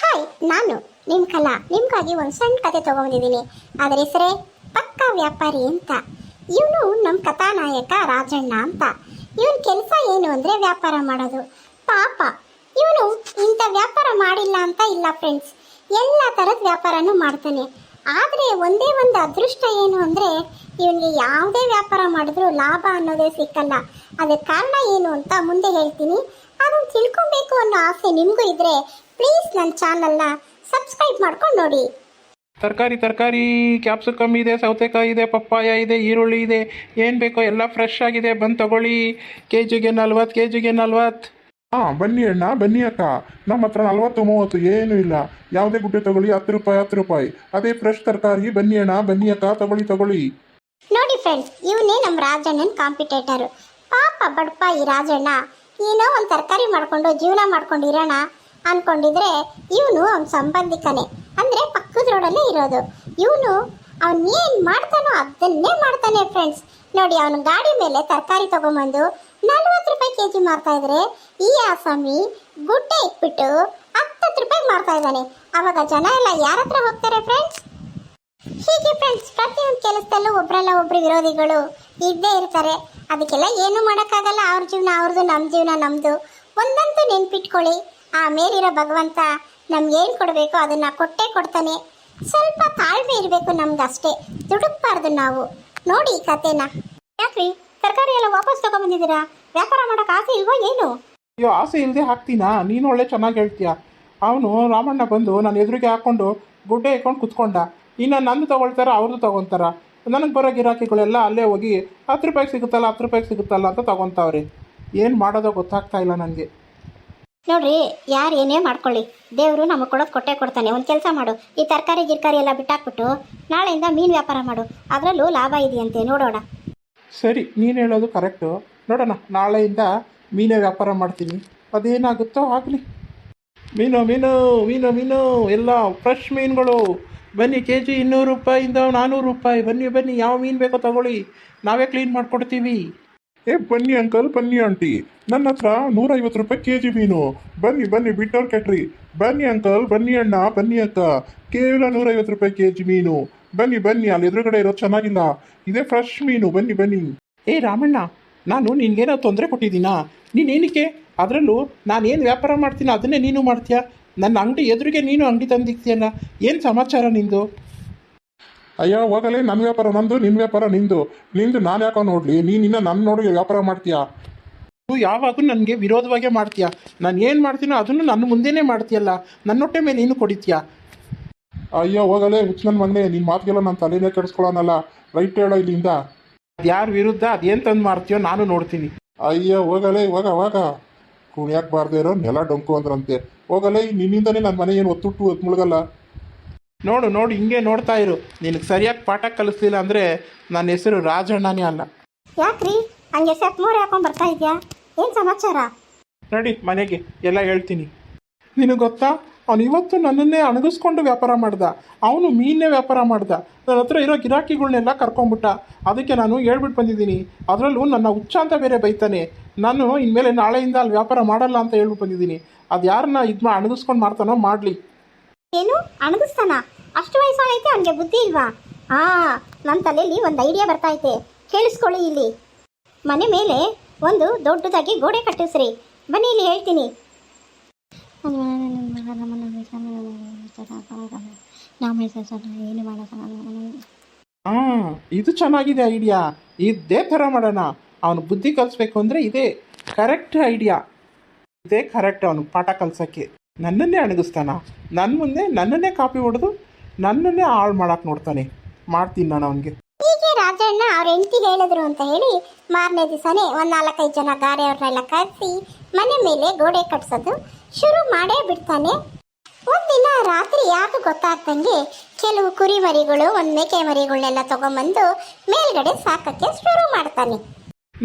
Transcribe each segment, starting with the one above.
Hi ನಾನು ನಿಮ್ಮ ಕಲಾ. ನಿಮ್ಗಾಗಿ ಒಂದು ಸಣ್ಣ ಕತೆ ತಗೊಂಡಿದ್ದೀನಿ ಅದರ ಹೆಸರೇ ಪಕ್ಕ ವ್ಯಾಪಾರಿ ಅಂತ. ಇವನು ನಮ್ಮ ಕಥಾನಾಯಕ ರಾಜಣ್ಣ ಅಂತ. ಇವನ್ ಕೆಲಸ ಏನು ಅಂದರೆ ವ್ಯಾಪಾರ ಮಾಡೋದು. ಪಾಪ, ಇವನು ಇಂಥ ವ್ಯಾಪಾರ ಮಾಡಿಲ್ಲ ಅಂತ ಇಲ್ಲ ಫ್ರೆಂಡ್ಸ್ ಎಲ್ಲ ಥರದ ವ್ಯಾಪಾರನೂ ಮಾಡ್ತಾನೆ. ಆದರೆ ಒಂದೇ ಒಂದು ಅದೃಷ್ಟ ಏನು ಅಂದರೆ ಇವನಿಗೆ ಯಾವುದೇ ವ್ಯಾಪಾರ ಮಾಡಿದ್ರೂ ಲಾಭ ಅನ್ನೋದೇ ಸಿಕ್ಕಲ್ಲ. ಅದಕ್ಕೆ ಕಾರಣ ಏನು ಅಂತ ಮುಂದೆ ಹೇಳ್ತೀನಿ. ಅದನ್ನು ತಿಳ್ಕೊಬೇಕು ಅನ್ನೋ ಆಸೆ ನಿಮಗೂ ಇದ್ರೆ ಪ್ಲೀಸ್ ನನ್ನ ಚಾನಲ್ನ ಸಬ್ಸ್ಕ್ರೈಬ್ ಮಾಡ್ಕೊಂಡು ನೋಡಿ. ತರಕಾರಿ ತರಕಾರಿ ಕ್ಯಾಪ್ಸಿಕಮ್ ಇದೆ ಸೌತೆಕಾಯಿ ಇದೆ ಪಪ್ಪಾಯ ಇದೆ ಈರುಳ್ಳಿ ಇದೆ ಏನು ಬೇಕೋ ಎಲ್ಲ ಫ್ರೆಶ್ ಆಗಿದೆ ಬಂದು ತಗೊಳ್ಳಿ. ಕೆ ಜಿಗೆ ನಲ್ವತ್ತು ಕೆ ಜಿಗೆ ನಲ್ವತ್ತು. ಹಾಂ ಬನ್ನಿ ಅಣ್ಣ ಬನ್ನಿ ಅಕ್ಕ. ನಮ್ಮ ಹತ್ರ ನಲ್ವತ್ತು ಮೂವತ್ತು ಏನೂ ಇಲ್ಲ. ಯಾವುದೇ ಗುಡ್ಡೆ ತಗೊಳ್ಳಿ ಹತ್ತು ರೂಪಾಯಿ ಹತ್ತು ರೂಪಾಯಿ. ಅದೇ ಫ್ರೆಶ್ ತರಕಾರಿ ಬನ್ನಿ ಅಣ್ಣ ಬನ್ನಿ ಅಕ್ಕ ತಗೊಳ್ಳಿ ತಗೊಳ್ಳಿ. ನೋಡಿ ಫ್ರೆಂಡ್ಸ್ ಇವನೇ ನಮ್ಮ ರಾಜಣ್ಣನ ಕಾಂಪಿಟೇಟರ್ ಪಾಪ ಬಡಪ ಈ ರಾಜಣ್ಣ ಏನೋ ಒಂದು ತರಕಾರಿ ಮಾಡಿಕೊಂಡು, ಜೀವನ ಮಾಡ್ಕೊಂಡು ಇರೋಣ ಅನ್ಕೊಂಡಿದ್ರೆ ಇವನು ಅವನ ಸಂಬಂಧಿಕನೇ. ಅಂದರೆ ಪಕ್ಕದ ರೋಡಲ್ಲೇ ಇರೋದು. ಇವನು ಅವನು ಏನು ಮಾಡ್ತಾನೋ ಅದನ್ನೇ ಮಾಡ್ತಾನೆ ಫ್ರೆಂಡ್ಸ್ ನೋಡಿ, ಅವನು ಗಾಡಿ ಮೇಲೆ ತರಕಾರಿ ತೊಗೊಂಬಂದು ನಲ್ವತ್ತು ರೂಪಾಯಿ ಕೆ ಜಿ ಮಾರ್ತಾ ಇದ್ರೆ ಈ ಆಸಾಮಿ ಗುಡ್ಡೆ ಇಟ್ಬಿಟ್ಟು ಹತ್ತತ್ತು ರೂಪಾಯಿ ಮಾರ್ತಾ ಇದ್ದಾನೆ. ಅವಾಗ ಜನ ಎಲ್ಲ ಯಾರ ಹತ್ರ ಹೋಗ್ತಾರೆ ಫ್ರೆಂಡ್ಸ್ ಹೀಗೆ ಫ್ರೆಂಡ್ಸ್ ಪ್ರತಿಯೊಂದು ಕೆಲಸದಲ್ಲೂ ಒಬ್ರಲ್ಲ ಒಬ್ರು ವಿರೋಧಿಗಳು ಇದ್ದೇ ಇರ್ತಾರೆ. ಅದಕ್ಕೆಲ್ಲ ಏನು ಮಾಡೋಕ್ಕಾಗಲ್ಲ. ಅವ್ರ ಜೀವನ ಅವ್ರದ್ದು ನಮ್ಮ ಜೀವನ ನಮ್ಮದು ಒಂದಂತೂ ನೆನ್ಪಿಟ್ಕೊಳ್ಳಿ. ಆ ಮೇಲಿರೋ ಭಗವಂತ ನಮ್ಗೇನು ಕೊಡಬೇಕು ಅದನ್ನ ಕೊಟ್ಟೇ ಕೊಡ್ತಾನೆ. ಸ್ವಲ್ಪ ತಾಳ್ಮೆ ಇರಬೇಕು ನಮ್ದು ಅಷ್ಟೇ. ದುಡುಕ್ಬಾರ್ದು ನಾವು. ನೋಡಿ ಈ ಕತೆನ ಯಾಕ್ರಿ? ತರಕಾರಿ ಎಲ್ಲ ವಾಪಸ್ ತಗೊಂಬಂದಿದ್ದೀರಾ? ವ್ಯಾಪಾರ ಮಾಡೋಕೆ ಆಸೆ ಇಲ್ವಾ ಏನು? ಅಯ್ಯೋ, ಆಸೆ ಇಲ್ಲದೆ ಹಾಕ್ತೀನಾ? ನೀನು ಒಳ್ಳೆ ಚೆನ್ನಾಗಿ ಹೇಳ್ತೀಯ? ಅವನು ರಾಮಣ್ಣ ಬಂದು ನಾನು ಎದುರಿಗೆ ಹಾಕ್ಕೊಂಡು ಗುಡ್ಡೆ ಇಟ್ಕೊಂಡು ಕುತ್ಕೊಂಡ. ಇನ್ನು ನಂದು ತಗೊಳ್ತಾರ ಅವ್ರದ್ದು ತಗೊತಾರ ನನಗೆ ಬರೋ ಗಿರಾಕಿಗಳೆಲ್ಲ ಅಲ್ಲೇ ಹೋಗಿ ಹತ್ತು ರೂಪಾಯಿಗೆ ಸಿಗುತ್ತಲ್ಲ ಹತ್ತು ರೂಪಾಯಿಗೆ ಸಿಗುತ್ತಲ್ಲ ಅಂತ ತಗೊತಾವ್ರೆ. ಏನು ಮಾಡೋದೋ ಗೊತ್ತಾಗ್ತಾ ಇಲ್ಲ ನನಗೆ ನೋಡ್ರಿ ಯಾರು ಏನೇ ಮಾಡ್ಕೊಳ್ಳಿ. ದೇವರು ನಮಗೆ ಕೊಡೋದು ಕೊಟ್ಟೆ ಕೊಡ್ತಾನೆ. ಒಂದು ಕೆಲಸ ಮಾಡು. ಈ ತರಕಾರಿ ಗಿರ್ಕಾರಿ ಎಲ್ಲ ಬಿಟ್ಟಾಕ್ಬಿಟ್ಟು ನಾಳೆಯಿಂದ ಮೀನು ವ್ಯಾಪಾರ ಮಾಡು. ಅದರಲ್ಲೂ ಲಾಭ ಇದೆಯಂತೆ ನೋಡೋಣ. ಸರಿ ನೀನು ಹೇಳೋದು ಕರೆಕ್ಟು. ನೋಡೋಣ ನಾಳೆಯಿಂದ ಮೀನು ವ್ಯಾಪಾರ ಮಾಡ್ತೀನಿ. ಅದೇನಾಗುತ್ತೋ ಆಗಲಿ. ಮೀನು ಮೀನು ಮೀನು ಮೀನು ಎಲ್ಲ ಫ್ರೆಶ್ ಮೀನುಗಳು. ಬನ್ನಿ ಕೆ ಜಿ ಇನ್ನೂರು ರೂಪಾಯಿಂದ ನಾನ್ನೂರು ರೂಪಾಯಿ. ಬನ್ನಿ ಬನ್ನಿ ಯಾವ ಮೀನು ಬೇಕೋ ತಗೊಳ್ಳಿ. ನಾವೇ ಕ್ಲೀನ್ ಮಾಡಿಕೊಡ್ತೀವಿ. ಏ ಬನ್ನಿ ಅಂಕಲ್ ಬನ್ನಿ ಆಂಟಿ ನನ್ನ ಹತ್ರ ನೂರೈವತ್ತು ರೂಪಾಯಿ ಕೆ ಜಿ ಮೀನು. ಬನ್ನಿ ಬನ್ನಿ ಬಿಟ್ಟವ್ರು ಕೆಟ್ರಿ. ಬನ್ನಿ ಅಂಕಲ್ ಬನ್ನಿ ಅಣ್ಣ ಬನ್ನಿ ಅಕ್ಕ. ಕೇವಲ ನೂರೈವತ್ತು ರೂಪಾಯಿ ಕೆ ಜಿ ಮೀನು. ಬನ್ನಿ ಬನ್ನಿ ಅಲ್ಲಿ ಎದುರುಗಡೆ ಇರೋದು ಚೆನ್ನಾಗಿಲ್ಲ. ಇದೇ ಫ್ರೆಶ್ ಮೀನು. ಬನ್ನಿ ಬನ್ನಿ. ಏ ರಾಮಣ್ಣ ನಾನು ನಿನ್ಗೇನೋ ತೊಂದರೆ ಕೊಟ್ಟಿದ್ದೀನಾ? ನೀನೇನಕ್ಕೆ ಅದರಲ್ಲೂ ನಾನೇನು ವ್ಯಾಪಾರ ಮಾಡ್ತೀನಿ ಅದನ್ನೇ ನೀನು ಮಾಡ್ತೀಯಾ? ನನ್ನ ಅಂಗಡಿ ಎದುರಿಗೆ ನೀನು ಅಂಗಡಿ ತಂದಿಕ್ತೀಯಲ್ಲ ಏನು ಸಮಾಚಾರ ನಿಂದು? ಅಯ್ಯೋ ಹೋಗಲೇ ನನ್ನ ವ್ಯಾಪಾರ ನಂದು ನಿನ್ನ ವ್ಯಾಪಾರ ನಿಂದು. ನಿಂದು ನಾನು ಯಾಕೋ ನೋಡಲಿ? ನೀನು ಇನ್ನ ನನ್ನ ನೋಡಿ ವ್ಯಾಪಾರ ಮಾಡ್ತೀಯಾ? ನೀವು ಯಾವಾಗೂ ನನಗೆ ವಿರೋಧವಾಗೆ ಮಾಡ್ತೀಯ? ನಾನು ಏನು ಮಾಡ್ತೀನೋ ಅದನ್ನು ನನ್ನ ಮುಂದೆನೇ ಮಾಡ್ತೀಯಲ್ಲ ನನ್ನ ಹೊಟ್ಟೆ ಮೇಲೆ ನೀನು ಕೊಡಿತೀಯ? ಅಯ್ಯೋ ಹೋಗಲೇ ಹುಚ್ಚ ನನ್ನ ಮಗನೇ ನಿನ್ನ ಮಾತಿಗೆಲ್ಲ ನಾನು ತಲೆನೇ ಕೆಡಿಸ್ಕೊಳ್ಳೋನಲ್ಲ ರೈಟ್ ಹೇಳೋ ಇಲ್ಲಿಂದ. ಅದು ಯಾರ ವಿರುದ್ಧ ಅದೇನು ತಂದು ಮಾಡ್ತೀಯೋ ನಾನು ನೋಡ್ತೀನಿ. ಅಯ್ಯೋ ಹೋಗಲೇ ಹೋಗ ಹೋಗ. ಕುಣಿಯಾಕೆ ಬಾರ್ದೇ ಇರೋ ನೆಲ ಡೊಂಕು ಅಂದ್ರಂತೆ. ಹೋಗಲೇ ನಿನ್ನಿಂದನೇ ನನ್ನ ಮನೆ ಏನು ಒತ್ತುಟ್ಟು ಒತ್ತು ಮುಳುಗಲ್ಲ. ನೋಡು ನೋಡು ಹಿಂಗೆ ನೋಡ್ತಾ ಇರು. ನಿನಗೆ ಸರಿಯಾಗಿ ಪಾಠ ಕಲಿಸ್ಲಿಲ್ಲ ಅಂದರೆ ನನ್ನ ಹೆಸರು ರಾಜಣ್ಣನೇ ಅಲ್ಲ. ಯಾಕ್ರಿ? ಹಂಗೆ ಸೆಟ್ ಮೂರು ಹಾಕೊಂಡು ಬರ್ತಾ ಇದೆಯಾ? ಏನು ಸಮಾಚಾರ? ನಡಿ ಮನೆಗೆ. ಎಲ್ಲ ಹೇಳ್ತೀನಿ. ನಿನಗೆ ಗೊತ್ತಾ? ಅವನು ಇವತ್ತು ನನ್ನನ್ನೇ ಅಣಗಿಸ್ಕೊಂಡು ವ್ಯಾಪಾರ ಮಾಡ್ದ. ಅವನು ಮೀನೇ ವ್ಯಾಪಾರ ಮಾಡ್ದ. ನನ್ನ ಹತ್ರ ಇರೋ ಗಿರಾಕಿಗಳನ್ನೆಲ್ಲ ಕರ್ಕೊಂಬಿಟ್ಟ ಅದಕ್ಕೆ ನಾನು ಹೇಳ್ಬಿಟ್ಟು ಬಂದಿದ್ದೀನಿ. ಅದರಲ್ಲೂ ನನ್ನ ಹುಚ್ಚ ಅಂತ ಬೇರೆ ಬೈತಾನೆ. ನಾನು ಇನ್ಮೇಲೆ ನಾಳೆಯಿಂದ ಅಲ್ಲಿ ವ್ಯಾಪಾರ ಮಾಡಲ್ಲ ಅಂತ ಹೇಳ್ಬಿಟ್ಟು ಬಂದಿದ್ದೀನಿ. ಅದು ಯಾರನ್ನ ಇದು ಅಣಗಿಸ್ಕೊಂಡು ಮಾಡ್ತಾನೋ ಮಾಡಲಿ. ಏನು? ಅಣಗಿಸ್ತಾನ? ಅಷ್ಟು ವಯಸ್ಸಾಗೈತೆ ಅವನಿಗೆ ಬುದ್ಧಿ ಇಲ್ವಾ? ಆ ನನ್ನ ತಲೆಯಲ್ಲಿ ಒಂದು ಐಡಿಯಾ ಬರ್ತಾ ಐತೆ. ಕೇಳಿಸ್ಕೊಳ್ಳಿ ಇಲ್ಲಿ. ಮನೆ ಮೇಲೆ ಒಂದು ದೊಡ್ಡದಾಗಿ ಗೋಡೆ ಕಟ್ಟಿಸ್ರಿ. ಬನ್ನಿ ಇಲ್ಲಿ ಹೇಳ್ತೀನಿ. ಹಾಂ, ಇದು ಚೆನ್ನಾಗಿದೆ ಐಡಿಯಾ ಇದೇ ಥರ ಮಾಡೋಣ. ಅವನು ಬುದ್ಧಿ ಕಲಿಸ್ಬೇಕು ಅಂದರೆ ಇದೇ ಕರೆಕ್ಟ್ ಐಡಿಯಾ ಇದೇ ಕರೆಕ್ಟ್ ಅವನು ಪಾಠ ಕಲ್ಸೋಕ್ಕೆ. ನನ್ನನ್ನೇ ಅಣಗಿಸ್ತಾನ. ನನ್ನ ಮುಂದೆ ನನ್ನನ್ನೇ ಕಾಪಿ ಹೊಡೆದು ನನ್ನನ್ನೇ ಹಾಳು ಮಾಡಕ್ಕೆ ನೋಡ್ತಾನೆ. ಮಾಡ್ತೀನಿ ನಾನು ಅವನಿಗೆ. ಹೀಗೆ ರಾಜಣ್ಣ ಅವ್ರ ಹೆಂಡತಿ ಹೇಳಿದ್ರು ಅಂತ ಹೇಳಿ ಮಾರನೇ ದಿವಸನೇ ಒಂದು ನಾಲ್ಕೈದು ಜನ ಗಾರೆಯವ್ರನ್ನೆಲ್ಲ ಕರೆಸಿ ಮನೆ ಮೇಲೆ ಗೋಡೆ ಕಟ್ಸೋದು. ಶುರು ಮಾಡೇ ಬಿಡ್ತಾನೆ. ಒಂದಿನ ರಾತ್ರಿ ಯಾಕೆ ಗೊತ್ತಾಗ್ದಂಗೆ ಕೆಲವು ಕುರಿ ಮರಿಗಳು ಒಂದು ಮೇಕೆ ಮರಿಗಳನ್ನೆಲ್ಲ ತಗೊಂಬಂದು ಮೇಲ್ಗಡೆ ಸಾಕಕ್ಕೆ ಶುರು ಮಾಡ್ತಾನೆ.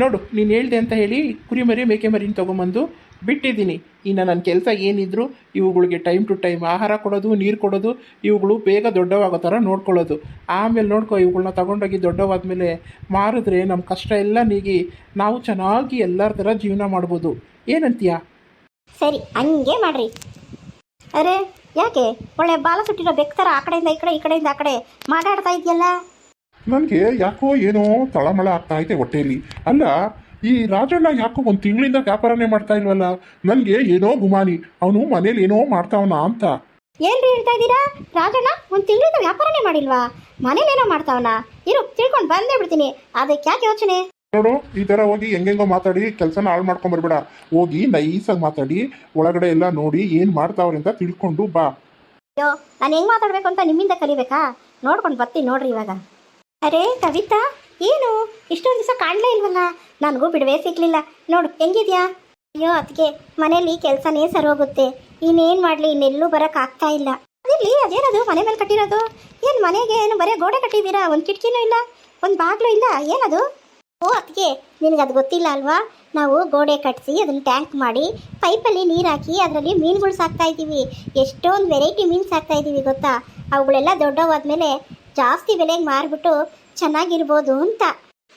ನೋಡು, ನೀನು ಹೇಳ್ದೆ ಅಂತ ಹೇಳಿ ಕುರಿ ಮರಿ ಮೇಕೆ ಮರಿನ ತೊಗೊಂಬಂದು ಬಿಟ್ಟಿದ್ದೀನಿ. ಇನ್ನು ನನ್ನ ಕೆಲಸ ಏನಿದ್ರು ಇವುಗಳಿಗೆ ಟೈಮ್ ಟು ಟೈಮ್ ಆಹಾರ ಕೊಡೋದು, ನೀರು ಕೊಡೋದು, ಇವುಗಳು ಬೇಗ ದೊಡ್ಡವಾಗೋ ಥರ ನೋಡ್ಕೊಳ್ಳೋದು. ಆಮೇಲೆ ನೋಡ್ಕೊ ಇವುಗಳನ್ನ ತಗೊಂಡೋಗಿ ದೊಡ್ಡವಾದ್ಮೇಲೆ ಮಾರಿದ್ರೆ ನಮ್ಮ ಕಷ್ಟ ಎಲ್ಲ ನೀಗಿ ನಾವು ಚೆನ್ನಾಗಿ ಎಲ್ಲರ ಥರ ಜೀವನ ಮಾಡ್ಬೋದು. ಏನಂತೀಯ? ಸರಿ ಹಂಗೆ ಮಾಡ್ರಿ. ಅರೆ ಯಾಕೆ? ಒಳ್ಳೆ ಬಾಲ ಸುಟ್ಟಿರೋ ಬೆಕ್ ಥರ ಆ ಕಡೆಯಿಂದ ಈ ಕಡೆ ಈ ಕಡೆಯಿಂದ ಆ ಕಡೆ ಮಾತಾಡ್ತಾ ಇದೆಯಲ್ಲ? ನನಗೆ ಯಾಕೋ ಏನೋ ತಳಮಳ ಆಗ್ತಾ ಐತೆ ಹೊಟ್ಟೆಯಲ್ಲಿ. ಅಲ್ಲ ಈ ರಾಜಣ್ಣ ಯಾಕೋ ಒಂದು ತಿಂಗಳಿಂದ ವ್ಯಾಪಾರನೇ ಮಾಡ್ತಾ ಇಲ್ವಲ್ಲ? ನನಗೆ ಏನೋ ಗುಮಾನಿ ಅವನು ಮನೇಲಿ ಏನೋ ಮಾಡ್ತಾವನ ಅಂತ. ಏನ್ರಿ ಹೇಳ್ತಾ ಇದ್ದೀರಾ? ರಾಜಣ್ಣ ಒಂದು ತಿಂಗಳಿಂದ ವ್ಯಾಪಾರನೇ ಮಾಡಿಲ್ವಾ? ಮನೇಲೇನೋ ಮಾಡ್ತಾವನ. ಇರು ತಿಳ್ಕೊಂಡು ಬಂದೇ ಬಿಡ್ತೀನಿ. ಅದಕ್ಕೆ ಯಾಕೆ ಯೋಚನೆ? ನೋಡು ಈ ಥರ ಹೋಗಿ ಹೆಂಗೆಂಗೋ ಮಾತಾಡಿ, ಕೆಲಸನ ಹಾಳು ಮಾಡ್ಕೊಂಡ್ ಬರ್ಬೇಡ. ಹೋಗಿ ನೈಸಾಗಿ ಮಾತಾಡಿ, ಒಳಗಡೆ ಎಲ್ಲ ನೋಡಿ ಏನು ಮಾಡ್ತಾವ್ರೆ ಅಂತ ತಿಳ್ಕೊಂಡು ಬಾ. ಅಯ್ಯೋ, ನಾನು ಹೆಂಗ್ ಮಾತಾಡ್ಬೇಕು ಅಂತ ನಿಮ್ಮಿಂದ ಕಲಿಬೇಕಾ ನೋಡ್ಕೊಂಡು ಬರ್ತೀನಿ ನೋಡ್ರಿ ಇವಾಗ. ಅರೇ, ಕವಿತಾ, ಏನು? ಇಷ್ಟೊಂದು ದಿವಸ ಕಾಣಲೇ ಇಲ್ವಲ್ಲ? ನನಗೂ ಬಿಡುವೆ ಸಿಗ್ಲಿಲ್ಲ. ನೋಡು, ಹೆಂಗಿದ್ಯಾ? ಅಯ್ಯೋ ಅದಕ್ಕೆ ಮನೇಲಿ ಕೆಲಸನೇ ಹೋಗುತ್ತೆ ಇನ್ನೇನು ಮಾಡ್ಲಿ, ಇನ್ನೆಲ್ಲೂ ಬರಕ್ ಆಗ್ತಾ ಇಲ್ಲ. ಅದಿರ್ಲಿ, ಅದೇನದು, ಮನೆ ಮೇಲೆ ಕಟ್ಟಿರೋದು? ಏನು ಮನೆಗೆ ಏನು, ಬರೀ ಗೋಡೆ ಕಟ್ಟಿದ್ದೀರಾ? ಒಂದು ಕಿಟಕಿನೂ ಇಲ್ಲ? ಒಂದ್ ಬಾಗ್ಲು ಇಲ್ಲ? ಏನದು? ಓ ಅದಕ್ಕೆ ಅದು ಗೊತ್ತಿಲ್ಲ ಅಲ್ವಾ? ನಾವು ಗೋಡೆ ಕಟ್ಟಿಸಿ ಅದನ್ನು ಟ್ಯಾಂಕ್ ಮಾಡಿ, ಪೈಪಲ್ಲಿ ನೀರು ಹಾಕಿ ಅದರಲ್ಲಿ ಮೀನುಗಳು ಸಾಕ್ತಾ ಇದ್ದೀವಿ. ಎಷ್ಟೊಂದು ವೆರೈಟಿ ಮೀನು ಸಾಕ್ತಾ ಇದ್ದೀವಿ ಗೊತ್ತಾ? ಅವುಗಳೆಲ್ಲ ದೊಡ್ಡವಾದ್ಮೇಲೆ ಜಾಸ್ತಿ ಬೆಲೆಗೆ ಮಾರಿಬಿಟ್ಟು ಚೆನ್ನಾಗಿರ್ಬೋದು ಅಂತ.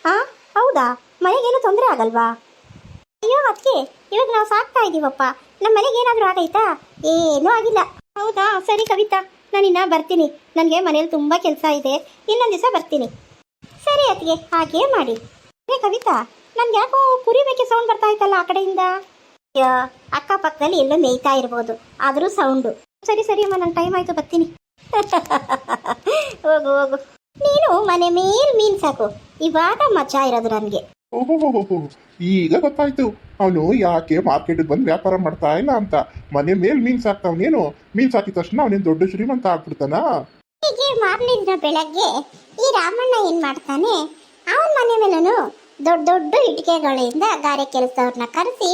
ಹಾಂ ಹೌದಾ? ಮನೆಗೇನು ತೊಂದರೆ ಆಗಲ್ವಾ? ಅಯ್ಯೋ ಅದಕ್ಕೆ ಇವಾಗ ನಾವು ಸಾಕ್ತಾ ಇದ್ದೀವಪ್ಪ. ನಮ್ಮ ಮನೆಗೆ ಏನಾದರೂ ಆಗೈತಾ? ಏನೂ ಆಗಿಲ್ಲ. ಹೌದಾ? ಸರಿ ಕವಿತಾ, ನಾನಿನ್ನ ಬರ್ತೀನಿ. ನನಗೆ ಮನೇಲಿ ತುಂಬ ಕೆಲಸ ಇದೆ. ಇನ್ನೊಂದು ದಿವಸ ಬರ್ತೀನಿ. ಸರಿ ಅತ್ತಿಗೆ, ಹಾಗೇ ಮಾಡಿ. ಏ ಕವಿತಾ ನನ್ಗೆ ಯಾಕೋ ಕುರಿ ಬೇಕೆ ಸೌಂಡ್ ಬರ್ತಾ ಇತ್ತಲ್ಲ ಆ ಕಡೆಯಿಂದ? ಅಯ್ಯೋ ಅಕ್ಕಪಕ್ಕದಲ್ಲಿ ಎಲ್ಲೋ ಮೇಯ್ತಾ ಇರ್ಬೋದು ಆದರೂ ಸೌಂಡು ಸರಿ ಸರಿ ಅಮ್ಮ ನನ್ನ ಟೈಮ್ ಆಯ್ತು ಬರ್ತೀನಿ. ಹೋಗು ಹೋಗು. ನೀನು ಮನೆ ಮೇಲ್ ಮೀನ್ ಸಾಕು. ಇವಾಗ ಮಜಾ ಇರೋದು ನನಗೆ. ಓಹೋ ಈಗ ಗೊತ್ತಾಯ್ತು. ಅವನು ಯಾಕೆ ಮಾರ್ಕೆಟ್ ಬಂದು ವ್ಯಾಪಾರ ಮಾಡ್ತಾ ಇಲ್ಲ ಅಂತ. ಮನೆ ಮೇಲ್ ಮೀನ್ ಸಾಕ್ತಾವನೇನು ಮೀನ್ ಸಾಕಿದ ತಕ್ಷಣ ಅವನೇನು ದೊಡ್ಡ ಶ್ರೀಮಂತ ಆಗ್ಬಿಡ್ತಾನ? ಹೀಗೆ ಮಾರ್ನಿಂದ ಬೆಳಗ್ಗೆ ಈ ರಾಮಣ್ಣ ಏನ್ ಮಾಡ್ತಾನೆ? ಅವನ ಮನೆ ಮೇಲೂ ದೊಡ್ಡ ದೊಡ್ಡ ಇಟ್ಟಿಗೆಗಳಿಂದ ಗಾರೆ ಕೆಲಸದವ್ರನ್ನ ಕರೆಸಿ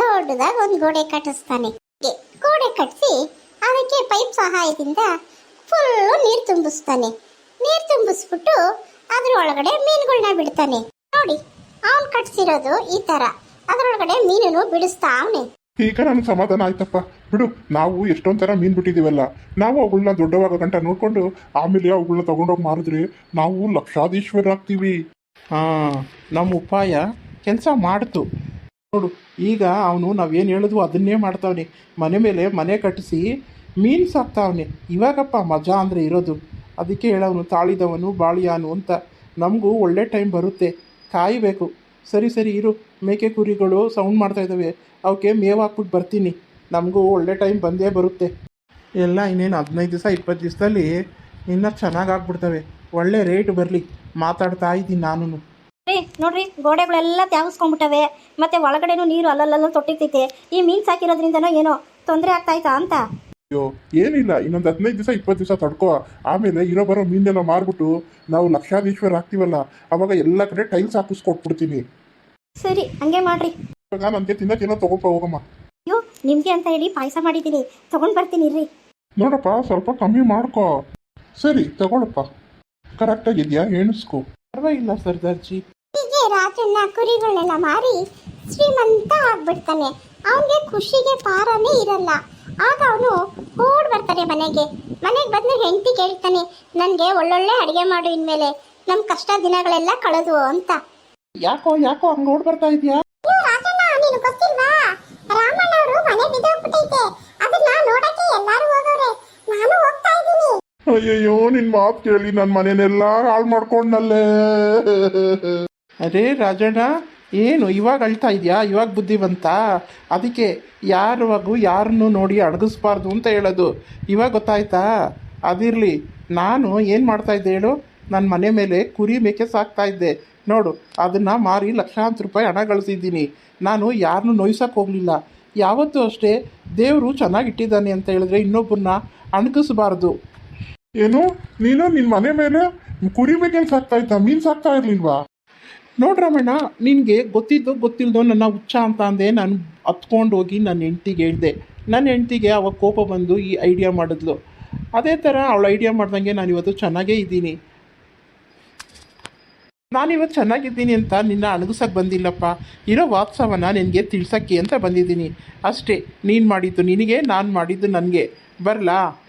ದೊಡ್ಡದಾಗಿ ಒಂದು ಗೋಡೆ ಕಟ್ಟಿಸ್ತಾನೆ. ಗೋಡೆ ಕಟ್ಟಿಸಿ ಅದಕ್ಕೆ ಪೈಪ್ ಸಹಾಯದಿಂದ ಫುಲ್ಲು ನೀರು ತುಂಬಿಸ್ತಾನೆ. ನೀರು ತುಂಬಿಸ್ಬಿಟ್ಟು ಅದ್ರ ಒಳಗಡೆ ಮೀನುಗಳನ್ನ ಬಿಡ್ತಾನೆ. ನೋಡಿ, ಅವನು ಕಟ್ಸಿರೋದು ಈ ತರ. ಅದ್ರೊಳಗಡೆ ಮೀನನ್ನು ಬಿಡಿಸ್ತಾ ಅವನೇ ಈಗ ನನಗೆ ಸಮಾಧಾನ ಆಯ್ತಪ್ಪ. ಬಿಡು, ನಾವು ಎಷ್ಟೊಂದ್ ಥರ ಮೀನ್ ಬಿಟ್ಟಿದೀವಲ್ಲ. ನಾವು ಅವುಗಳನ್ನ ದೊಡ್ಡವಾಗ ಗಂಟ ನೋಡ್ಕೊಂಡು ಆಮೇಲೆ ಅವುಗಳನ್ನ ತಗೊಂಡೋಗಿ ಮಾರಿದ್ರೆ ನಾವು ಲಕ್ಷಾಧೀಶ್ವರಾಗ್ತೀವಿ ಹಾಂ ನಮ್ಮ ಉಪಾಯ ಕೆಲಸ ಮಾಡ್ತು. ನೋಡು, ಈಗ ಅವನು ನಾವೇನು ಹೇಳಿದ್ವು ಅದನ್ನೇ ಮಾಡ್ತಾವನೆ. ಮನೆ ಮೇಲೆ ಮನೆ ಕಟ್ಟಿಸಿ ಮೀನು ಸಾಕ್ತಾವನೆ ಇವಾಗಪ್ಪ ಮಜಾ ಅಂದರೆ ಇರೋದು. ಅದಕ್ಕೆ ಹೇಳವನು, ತಾಳಿದವನು, ಬಾಳಿಯಾನು ಅಂತ. ನಮಗೂ ಒಳ್ಳೆ ಟೈಮ್ ಬರುತ್ತೆ. ಕಾಯಬೇಕು. ಸರಿ ಸರಿ, ಇರು. ಮೇಕೆ ಕುರಿಗಳು ಸೌಂಡ್ ಮಾಡ್ತಾ ಇದ್ದಾವೆ ಅವಕ್ಕೆ ಮೇವು ಹಾಕ್ಬಿಟ್ಟು ಬರ್ತೀನಿ. ನಮಗೂ ಒಳ್ಳೆ ಟೈಮ್ ಬಂದೇ ಬರುತ್ತೆ. ಎಲ್ಲ ಇನ್ನೇನು ಹದಿನೈದು ದಿವಸ ಇಪ್ಪತ್ತು ದಿವಸದಲ್ಲಿ ಇನ್ನೂ ಚೆನ್ನಾಗಿ ಆಗ್ಬಿಡ್ತವೆ. ಒಳ್ಳೆ ರೇಟ್ ಬರಲಿ. ಮಾತಾಡ್ತಾ ಇದ್ದೀನಿ ನಾನು ರೀ ನೋಡ್ರಿ ಗೋಡೆಗಳೆಲ್ಲ ತ್ಯಾವಿಸ್ಕೊಂಡ್ಬಿಟ್ಟವೆ. ಮತ್ತೆ ಒಳಗಡೆನೂ ನೀರು ಅಲ್ಲಲ್ಲ ತೊಟ್ಟಿರ್ತೈತೆ. ಈ ಮೀನ್ಸ್ ಸಾಕಿರೋದ್ರಿಂದನೋ ಏನೋ ತೊಂದರೆ ಆಗ್ತಾಯ್ತಾ ಅಂತ? ಅಯ್ಯೋ ಏನಿಲ್ಲ. ಇನ್ನೊಂದು ಹದಿನೈದು ದಿವಸ ಇಪ್ಪತ್ತು ದಿವಸ ತಡ್ಕೋ. ಆಮೇಲೆ ಇರೋ ಬರೋ ಮೀನೆಲ್ಲ ಮಾರ್ಬಿಟ್ಟು ನಾವು ಲಕ್ಷಾಧೀಶ್ವರ ಆಗ್ತೀವಲ್ಲ. ಅವಾಗ ಎಲ್ಲ ಕಡೆ ಟೈಲ್ಸ್ ಹಾಕಿಸ್ಕೊಟ್ಬಿಡ್ತೀನಿ ಸರಿ ಹಂಗೆ ಮಾಡ್ರಿ. ಇವಾಗ ನನಗೆ ತಿನ್ನಕ್ಕೇನೋ ತಗೋಪ ಹೋಗಮ್ಮ. ಅಯ್ಯೋ ನಿಮ್ಗೆ ಅಂತ ಹೇಳಿ ಪಾಯಸ ಮಾಡಿದ್ದೀನಿ. ತಗೊಂಡ್ ಬರ್ತೀನಿ ರೀ ನೋಡಪ್ಪ ಸ್ವಲ್ಪ ಕಮ್ಮಿ ಮಾಡ್ಕೋ. ಸರಿ ತಗೊಳಪ್ಪ. ಕರೆಕ್ಟಾಗಿದೆಯಾ ಎಣಿಸ್ಕೋ ಪರವಾಗಿಲ್ಲ ಸರ್ದಾರ್ಜಿ ಹೀಗೆ ರಾಜಣ್ಣ ಕುರಿಗಳನ್ನೆಲ್ಲ ಮಾರಿ ಶ್ರೀಮಂತ ಆಗ್ಬಿಡ್ತಾನೆ. ಅವನಿಗೆ ಖುಷಿಗೆ ಪಾರನೇ ಇರಲ್ಲ. ಆಗ ಅವನು ಓಡ್ ಬರ್ತಾನೆ ಮನೆಗೆ. ಮನೆಗೆ ಬಂದು ಹೆಂಡತಿ ಕೇಳ್ತಾನೆ ನನಗೆ ಒಳ್ಳೊಳ್ಳೆ ಅಡುಗೆ ಮಾಡು ಇನ್ಮೇಲೆ. ನಮ್ಮ ಕಷ್ಟ ದಿನಗಳೆಲ್ಲ ಕಳೆದು ಅಂತ. ಯಾಕೋ ಯಾಕೋ ಹಂಗೆ ಓಡ್ ಬರ್ತಾ ಇದೆಯಾ? ರಾಜಣ್ಣ ನೀನು ಗೊತ್ತಿಲ್ವಾ? ರಾಮಣ್ಣ ಅವರು ಮನೆ ಬಿದ್ದೋಗ್ಬಿಟ್ಟೈತೆ. ಅದನ್ನ ನೋಡಕ್ಕೆ ಎಲ್ಲಾರು ಹೋಗವ್ರೆ ನಾನು ಹೋಗ್ತಾ ಇದ್ದೀನಿ. ಅಯ್ಯಯ್ಯೋ, ನಿನ್ ಮಾತು ಕೇಳಿ ನನ್ನ ಮನೆನೆಲ್ಲ ಹಾಳು ಮಾಡ್ಕೊಂಡಲ್ಲೇ ಅರೇ ರಾಜಣ್ಣ, ಏನು, ಇವಾಗ ಅಳ್ತಾ ಇದೆಯಾ? ಇವಾಗ ಬುದ್ಧಿ ಬಂತಾ ಅದಕ್ಕೆ ಯಾರವಾಗು ಯಾರನ್ನು ನೋಡಿ ಅಡಗಿಸ್ಬಾರ್ದು ಅಂತ ಹೇಳೋದು. ಇವಾಗ ಗೊತ್ತಾಯ್ತಾ? ಅದಿರಲಿ, ನಾನು ಏನು ಮಾಡ್ತಾ ಇದ್ದೆ ಹೇಳು? ನನ್ನ ಮನೆ ಮೇಲೆ ಕುರಿ ಮೇಕೆ ಸಾಕ್ತಾ ಇದ್ದೆ. ನೋಡು, ಅದನ್ನು ಮಾರಿ ಲಕ್ಷಾಂತರ ರೂಪಾಯಿ ಹಣ ಗಳಿಸಿದ್ದೀನಿ. ನಾನು ಯಾರನ್ನೂ ನೋಯ್ಸಕ್ಕೆ ಹೋಗಲಿಲ್ಲ. ಯಾವತ್ತೂ ಅಷ್ಟೇ ದೇವರು ಚೆನ್ನಾಗಿಟ್ಟಿದ್ದಾನೆ ಅಂತ ಹೇಳಿದ್ರೆ ಇನ್ನೊಬ್ಬರನ್ನ ಅಣಕಿಸ್ಬಾರ್ದು ಏನು? ನೀನು ನಿನ್ನ ಮನೆ ಮೇಲೆ ಕುರಿ ಮೇಲೆ ಸಾಕ್ತಾ ಇದ್ದ? ಮೀನು ಸಾಕ್ತಾ ಇರ್ಲಿಲ್ವಾ? ನೋಡ್ರಮಣ್ಣ ನಿನಗೆ ಗೊತ್ತಿದ್ದು ಗೊತ್ತಿಲ್ದೋ ನನ್ನ ಹುಚ್ಚ ಅಂತ ಅಂದೆ ನಾನು ಹತ್ಕೊಂಡು ಹೋಗಿ ನನ್ನ ಹೆಂಡ್ತಿಗೆ ಹೇಳಿದೆ. ನನ್ನ ಹೆಂಡ್ತಿಗೆ ಅವಾಗ ಕೋಪ ಬಂದು ಈ ಐಡಿಯಾ ಮಾಡಿದ್ಲು. ಅದೇ ಥರ ಅವಳು ಐಡಿಯಾ ಮಾಡ್ದಂಗೆ ನಾನು ಇವತ್ತು ಚೆನ್ನಾಗೇ ಇದ್ದೀನಿ. ನಾನಿವತ್ತು ಚೆನ್ನಾಗಿದ್ದೀನಿ ಅಂತ ನಿನ್ನ ಅಣಗಿಸಕ್ಕೆ ಬಂದಿಲ್ಲಪ್ಪ. ಇರೋ ವಾತ್ಸವನ ನಿನಗೆ ತಿಳ್ಸೋಕ್ಕೆ ಅಂತ ಬಂದಿದ್ದೀನಿ. ಅಷ್ಟೇ, ನೀನು ಮಾಡಿದ್ದು ನಿನಗೆ, ನಾನು ಮಾಡಿದ್ದು ನನಗೆ. ಬರಲಾ?